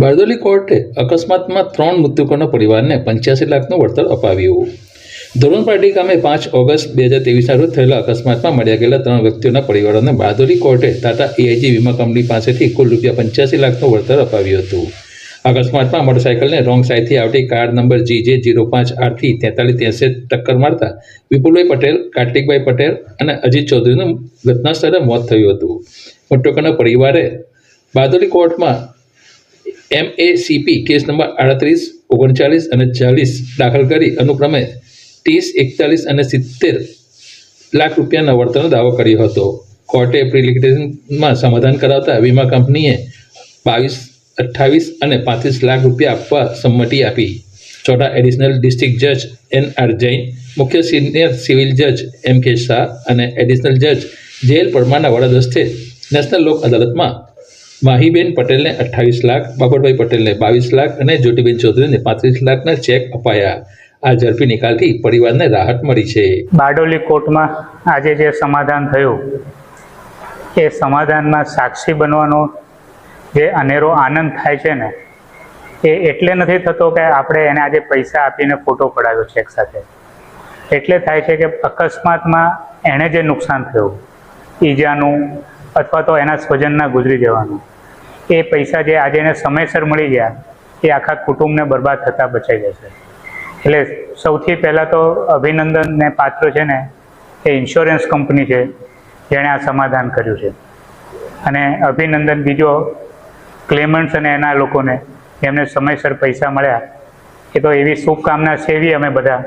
બારડોલી કોર્ટે અકસ્માતમાં ત્રણ મૃતકોના પરિવારને પંચ્યાસી લાખનું વળતર અપાવ્યું. ધોરણપાટી ગામે પાંચ ઓગસ્ટ બે હજાર ત્રેવીસના રોજ થયેલા અકસ્માતમાં મળ્યા ગયેલા ત્રણ વ્યક્તિઓના પરિવારોને બારડોલી કોર્ટે ટાટા એઆઈજી વીમા કંપની પાસેથી કુલ રૂપિયા પંચ્યાસી લાખનું વળતર અપાવ્યું હતું. અકસ્માતમાં મોટરસાઇકલને રોંગ સાઇડથી આવતી કાર નંબર જી જે જીરો પાંચ આઠથી તેતાલીસ ત્રેસઠ ટક્કર મારતા વિપુલભાઈ પટેલ, કાર્તિકભાઈ પટેલ અને અજીત ચૌધરીનું ઘટના સ્થળે મોત થયું હતું. મોટોકાના પરિવારે બારડોલી કોર્ટમાં M A CP case number આડત્રીસ, ઓગણચાલીસ અને ચાલીસ દાખલ કરી અનુક્રમે ત્રીસ, એકતાલીસ અને સિત્તેર લાખ રૂપિયાના વળતરનો દાવો કર્યો હતો. કોર્ટે પ્રિલિક્ટેશનમાં સમાધાન કરાવતા વીમા કંપનીએ બાવીસ, અઠ્ઠાવીસ અને પાંત્રીસ લાખ રૂપિયા આપવા સંમતિ આપી. ચોથા એડિશનલ ડિસ્ટ્રિક્ટ જજ એન આર જૈન, મુખ્ય સિનિયર સિવિલ જજ એમ કે શાહ અને એડિશનલ જજ જેએલ પરમારના વડાદસ્તે નેશનલ લોક અદાલતમાં માહીબેન પટેલને અઠ્ઠાવીસ લાખ, બાબરભાઈ પટેલને બાવીસ લાખ અને જ્યોતિબેન ચૌધરીને પાંત્રીસ લાખના ચેક અપાયા. આ ઝડપી નિકાલથી પરિવારને રાહત મળી છે. બારડોલી કોર્ટમાં આજે જે સમાધાન થયું, એ સમાધાનમાં સાક્ષી બનવાનો જે અનેરો આનંદ થાય છે ને, એ એટલે નથી થતો કે આપણે એને આજે પૈસા આપીને ફોટો પડાવ્યો એક સાથે. એટલે થાય છે કે અકસ્માતમાં એણે જે નુકસાન થયું, ઈજાનું અથવા તો એના સ્વજનના ગુજરી જવાનું. એ પૈસા જે આજે એને સમયસર મળી ગયા, એ આખા કુટુંબને બરબાદ થતાં બચાઈ જશે. એટલે સૌથી પહેલાં તો અભિનંદનને પાત્ર છે ને, એ ઇન્સ્યોરન્સ કંપની છે, જેણે આ સમાધાન કર્યું છે. અને અભિનંદન બીજો ક્લેમન્ટ્સ અને એના લોકોને એમને સમયસર પૈસા મળ્યા, એ તો એવી શુભકામના સેવી અમે બધા,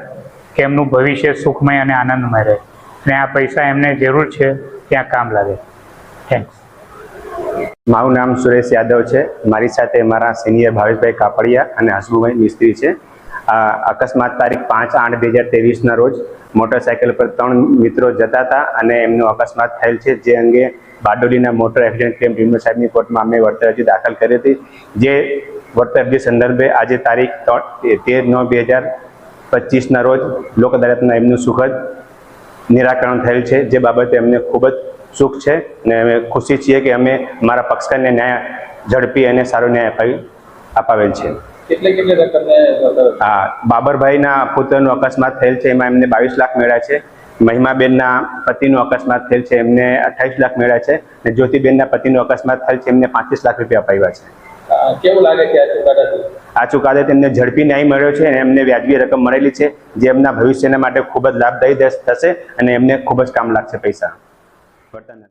કે એમનું ભવિષ્ય સુખમય અને આનંદમય રહે. અને આ પૈસા એમને જરૂર છે, ત્યાં કામ લાગે. થેન્ક્સ મારું નામ સુરેશ યાદવ છે. મારી સાથે મારા સિનિયર ભાવેશભાઈ કાપડિયા અને હસબુભાઈ મિસ્ત્રી છે. અકસ્માત તારીખ પાંચ આઠ બે હજાર ત્રેવીસના રોજ મોટરસાયકલ પર ત્રણ મિત્રો જતા હતા અને એમનો અકસ્માત થયેલ છે. જે અંગે બારડોલીના મોટર એક્સિડન્ટ ક્લેમ ટ્રિબ્યુનલ સાહેબની કોર્ટમાં અમે વળતર અરજી દાખલ કરી હતી. જે વળતર અરજી સંદર્ભે આજે તારીખ ત્રણ તેર નવ બે હજાર પચીસના રોજ લોક અદાલતમાં એમનું સુખદ નિરાકરણ થયેલ છે. જે બાબતે અમને ખૂબ જ સુખ છે અને અમે ખુશી છીએ કે અમે મારા પક્ષકારને ન્યાય ઝડપી અને સારો ન્યાય અપાવી અપાવેલ છે. આ બાબરભાઈના પુત્રનો અકસ્માત થયેલ છે એમાં એમને બાવીસ લાખ મેળ્યા છે. મહિમાબેનના પતિનો અકસ્માત થયેલ છે એમને અઠ્ઠાવીસ લાખ મેળ્યા છે. અને જ્યોતિબેનના પતિનો અકસ્માત થયેલ છે એમને પાંત્રીસ લાખ રૂપિયા અપાવ્યા છે. કેવું લાગે કે આ ચુકાદાથી? આ ચુકાદે તેમને ઝડપી ન્યાય મળ્યો છે અને એમને વ્યાજબી રકમ મળેલી છે જે એમના ભવિષ્યના માટે ખૂબ જ લાભદાયી થશે અને એમને ખૂબ જ કામ લાગશે પૈસા. ಬರ್ತಾನೆ